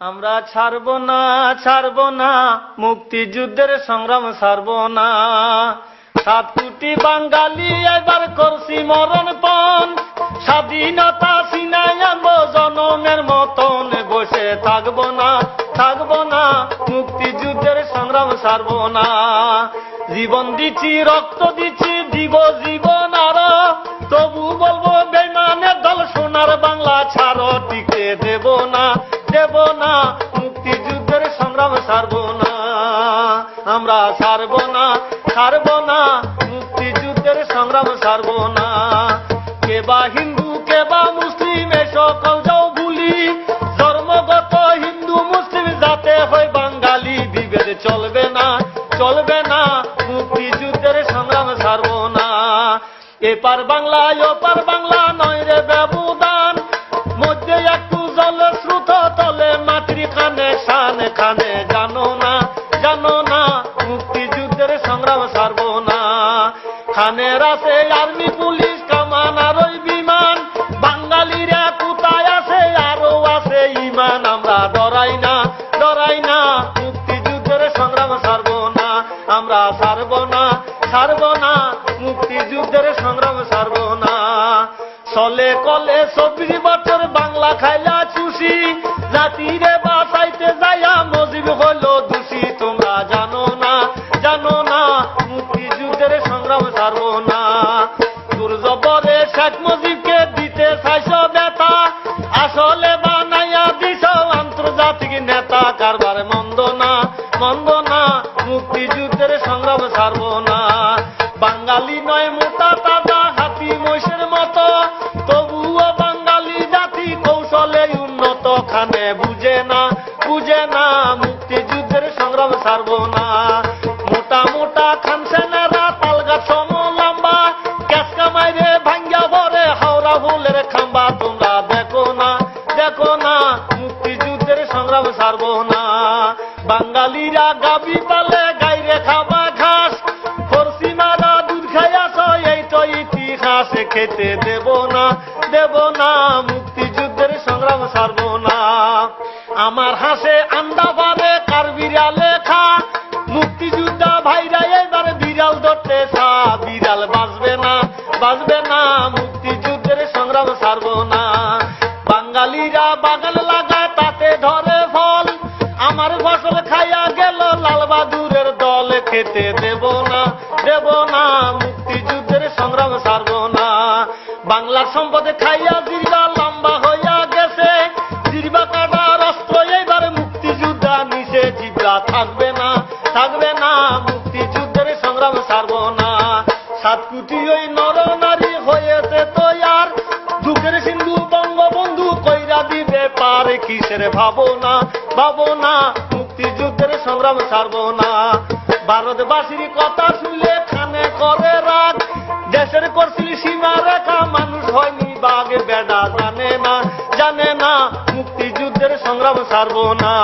আমরা ছাড়ব না ছাড়ব না, মুক্তিযুদ্ধের সংগ্রাম ছাড়ব না। সাত কোটি বাঙালি এবার করছি মরণ পণ স্বাধীনতা আনব জনমের মতন বসে থাকব না থাকব না, মুক্তিযুদ্ধের সংগ্রাম ছাড়ব না। জীবন দিচ্ছি, রক্ত দিচ্ছি, দিব জীবন। ছাড়ব না, আমরা ছাড়ব না ছাড়ব না, মুক্তিযুদ্ধের সংগ্রাম ছাড়ব না। কে বা হিন্দু কে বা মুসলিম, এ সকল যাও ভুলি ধর্মগত হিন্দু, মুসলিম যাতে হয় বাঙালি বিভেদ চলবে না চলবে না, মুক্তিযুদ্ধের সংগ্রাম ছাড়ব না। এপার বাংলায়, ওপার বাংলা নয় রে ব্যবধান ছাড়ব না। খানের আছে আর্মি, পুলিশ, কামান, আর ওই বিমান। বাঙালিরা কোথায় আছে? আরও আছে ইমান। আমরা ডরাই না ডরাই না। মুক্তিযুদ্ধের সংগ্রাম ছাড়ব না। আমরা ছাড়ব না ছাড়ব না। মুক্তিযুদ্ধের সংগ্রাম ছাড়ব না। চলে কলে চব্বিশ বছর বাংলা খাইলা চুষি। জাতিরে শেখ মুজিবকে দিতে চাইছ আসলে বানাইয়া দিছ আন্তর্জাতিক নেতা। কারবার মন্দ না মন্দ না, মুক্তিযুদ্ধের সংগ্রাম ছাড়ব না। বাঙালি নয় মোটা তাজা হাতি মহিষের মতো। তবুও বাঙালি জাতি কৌশলে উন্নত। খানে বুঝে না বুঝে না, মুক্তিযুদ্ধের সংগ্রাম ছাড়ব না। মোটা মোটা খান সংগ্রাম ছাড়ব না। বাঙালিরা গাবি পালে, গাইরে খাবা ঘাস। পশ্চিমারা দুধ খাইয়াছ এই তো ইতিহাস খেতে দেব না দেব না। মুক্তিযুদ্ধের সংগ্রাম ছাড়ব না। আমার হাসে আন্দা পারে কার বিড়ালে খা মুক্তিযোদ্ধা ভাইরা এবার বিড়াল ধরতে সা, বিড়াল বাঁচবে না বাঁচবে না। মুক্তিযুদ্ধের সংগ্রাম ছাড়ব না। বাঙালিরা বাগান লাগায় তাতে ধরে ফল। আমার ফসল খাইয়া গেল লাল বাহাদুরের দল, খেতে দেব না দেব না, মুক্তিযুদ্ধের সংগ্রাম ছাড়ব না। বাংলার সম্পদে খাইয়া জিরবা লম্বা হইয়া গেছে। জিরবা কাটার অস্ত্র এইবার মুক্তিযোদ্ধা নিচে জিব্রা থাকবে না থাকবে না, মুক্তিযুদ্ধের সংগ্রাম ছাড়ব না। সাত কোটি ওই নর কইরা পারে কিসের ভাবনা? ভাবনা, মুক্তিযুদ্ধের সংগ্রাম ছাড়ব না। ভারতবাসীর কথা শুনলে খানে করে রাগ। দেশের করছিল সীমা রেখা, মানুষ হয়নি বাঘ বেড়া জানে না জানে না, মুক্তিযুদ্ধের সংগ্রাম ছাড়ব না।